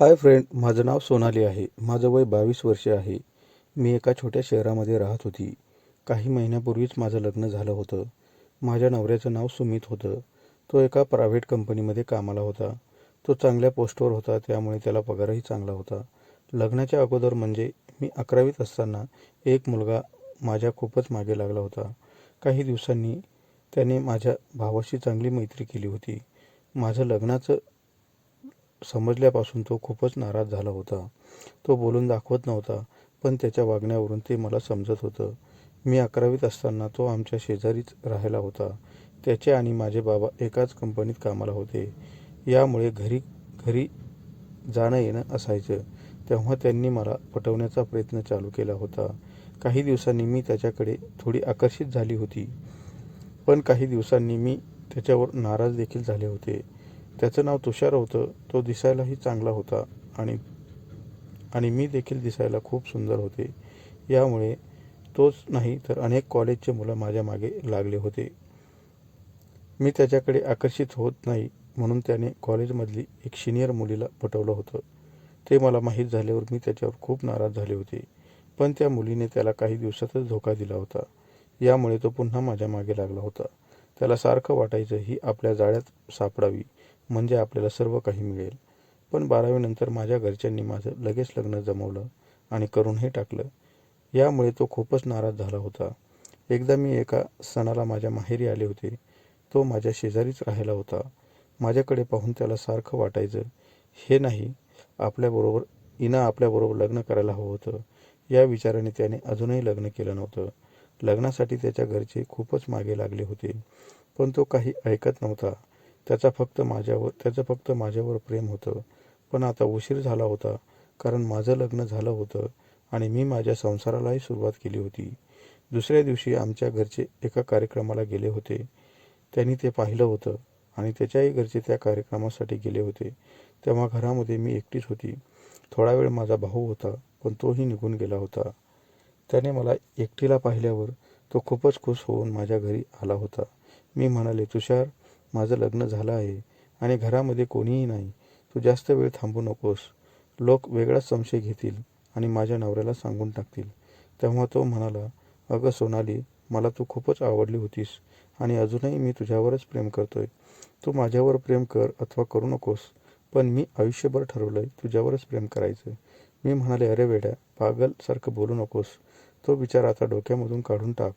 Hi friend माझं नाव सोनाली आहे. माझं वय बावीस वर्षे आहे. मी एका छोट्या शहरामध्ये राहत होती. काही महिन्यापूर्वीच माझं लग्न झालं होतं. माझ्या नवऱ्याचं नाव सुमित होतं. तो एका प्रायव्हेट कंपनीमध्ये कामाला होता. तो चांगल्या पोस्टवर होता त्यामुळे त्याला पगारही चांगला होता. लग्नाच्या अगोदर म्हणजे मी अकरावीत असताना एक मुलगा माझ्या खूपच मागे लागला होता. काही दिवसांनी त्याने माझ्या भावाशी चांगली मैत्री केली होती. माझं लग्नाचं समजल्यापासून तो खूपच नाराज झाला होता. तो बोलून दाखवत नव्हता पण त्याच्या वागण्यावरून ते मला समजत होतं. मी अकरावीत असताना तो आमच्या शेजारीच राहायला होता. त्याचे आणि माझे बाबा एकाच कंपनीत कामाला होते. यामुळे घरी घरी जाणं येणं असायचं. तेव्हा त्यांनी मला पटवण्याचा प्रयत्न चालू केला होता. काही दिवसांनी मी त्याच्याकडे थोडी आकर्षित झाली होती. पण काही दिवसांनी मी त्याच्यावर नाराज देखील झाले होते. त्याचं नाव तुषार होतं. तो दिसायलाही चांगला होता आणि आणि मी देखील दिसायला खूप सुंदर होते. यामुळे तोच नाही तर अनेक कॉलेजचे मुलं माझ्या मागे लागले होते. मी त्याच्याकडे आकर्षित होत नाही म्हणून त्याने कॉलेजमधली एक सिनियर मुलीला पटवलं होतं. ते मला माहीत झाल्यावर मी त्याच्यावर खूप नाराज झाले होते. पण त्या मुलीने त्याला काही दिवसातच धोका दिला होता. यामुळे तो पुन्हा माझ्या मागे लागला होता. त्याला सारखं वाटायचं ही आपल्या जाळ्यात सापडावी. म्हणजे आपल्याला सर्व काही मिळेल. पण बारावीनंतर माझ्या घरच्यांनी माझं लगेच लग्न जमवलं आणि करूनही टाकलं. यामुळे तो खूपच नाराज झाला होता. एकदा मी एका सणाला माझ्या माहेरी आले होते. तो माझ्या शेजारीच राहायला होता. माझ्याकडे पाहून त्याला सारखं वाटायचं हे नाही आपल्याबरोबर इना आपल्याबरोबर लग्न करायला हवं होतं. या विचाराने त्याने अजूनही लग्न केलं नव्हतं. लग्नासाठी त्याच्या घरचे खूपच मागे लागले होते. पण तो काही ऐकत नव्हता. त्याचा फक्त माझ्यावर त्याचं फक्त माझ्यावर प्रेम होतं. पण आता उशीर झाला होता कारण माझं लग्न झालं होतं आणि मी माझ्या संसारालाही सुरुवात केली होती. दुसऱ्या दिवशी आमच्या घरचे एका कार्यक्रमाला गेले होते. त्यांनी ते पाहिलं होतं आणि त्याच्याही घरचे त्या कार्यक्रमासाठी गेले होते. तेव्हा घरामध्ये मी एकटीच होती. थोडा वेळ माझा भाऊ होता पण तोही निघून गेला होता. त्याने मला एकटीला पाहिल्यावर तो खूपच खुश होऊन माझ्या घरी आला होता. मी म्हणाले तुषार माझं लग्न झालं आहे आणि घरामध्ये कोणीही नाही. तू जास्त वेळ थांबू नकोस. लोक वेगळाच संशय घेतील आणि माझ्या नवऱ्याला सांगून टाकतील. तेव्हा तो म्हणाला अगं सोनाली मला तू खूपच आवडली होतीस आणि अजूनही मी तुझ्यावरच प्रेम करतोय. तू माझ्यावर प्रेम कर अथवा करू नकोस पण मी आयुष्यभर ठरवलंय तुझ्यावरच प्रेम करायचं मी म्हणाले अरे वेड्या पागलसारखं बोलू नकोस. तो विचार आता डोक्यामधून काढून टाक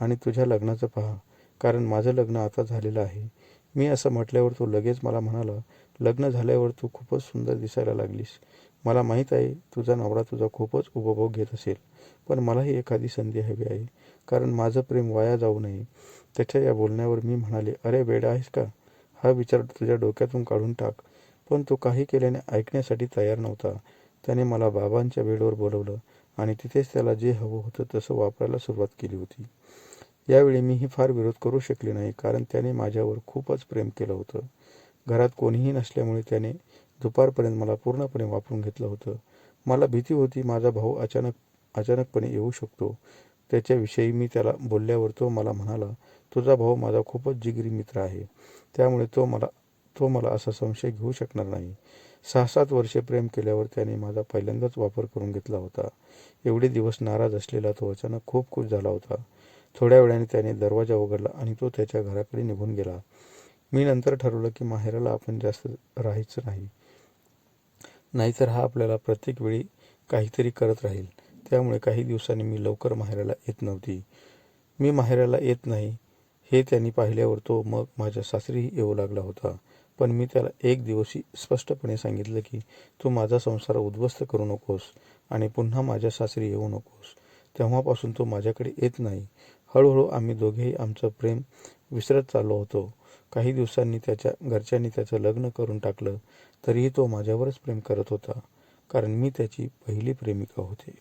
आणि तुझ्या लग्नाचं पहा. कारण माझं लग्न आता झालेलं आहे. मी असं म्हटल्यावर तो लगेच मला म्हणाला लग्न झाल्यावर तू खूपच सुंदर दिसायला लागलीस. मला माहीत आहे तुझा नवरा तुझा खूपच उपभोग घेत असेल पण मलाही एखादी संधी हवी आहे. कारण माझं प्रेम वाया जाऊ नये. त्याच्या या बोलण्यावर मी म्हणाले अरे वेडा आहेस का? हा विचार तुझ्या डोक्यातून काढून टाक. पण तो काही केल्याने ऐकण्यासाठी तयार नव्हता. त्याने मला बाबांच्या बेडवर बोलवलं आणि तिथेच त्याला जे हवं होतं तसं वापरायला सुरुवात केली होती. यावेळी मीही फार विरोध करू शकले नाही कारण त्याने माझ्यावर खूपच प्रेम केलं होतं. घरात कोणीही नसल्यामुळे त्याने दुपारपर्यंत मला पूर्णपणे वापरून घेतलं होतं. मला भीती होती माझा भाऊ अचानक अचानकपणे येऊ शकतो. त्याच्याविषयी मी त्याला बोलल्यावर तो मला म्हणाला तुझा भाऊ माझा खूपच जिगरी मित्र आहे. त्यामुळे तो मला तो मला असा संशय घेऊ शकणार नाही. सहा सात वर्षे प्रेम केल्यावर त्याने माझा पहिल्यांदाच वापर करून घेतला होता. एवढे दिवस नाराज असलेला तो अचानक खूप खुश झाला होता. थोड्या वेळाने त्याने दरवाजा उघडला आणि तो त्याच्या घराकडे निघून गेला. मी नंतर ठरवलं की माहेराला आपण जास्त राहायचं नाही. नाहीतर हा आपल्याला प्रत्येक वेळी काहीतरी करत राहील. त्यामुळे काही दिवसांनी मी लवकर माहेराला येत नव्हती. मी माहेराला येत नाही हे त्यांनी पाहिल्यावर तो मग माझ्या सासरीही येऊ लागला होता. पण मी त्याला एक दिवशी स्पष्टपणे सांगितलं की तू माझा संसार उद्ध्वस्त करू नकोस आणि पुन्हा माझ्या सासरी येऊ नकोस. तेव्हापासून तो माझ्याकडे येत नाही. हळूहळू आम्ही दोघेही आमचं प्रेम विसरत चाललो होतो. काही दिवसांनी त्याच्या घरच्यांनी त्याचं लग्न करून टाकलं तरीही तो माझ्यावरच प्रेम करत होता कारण मी त्याची पहिली प्रेमिका होते.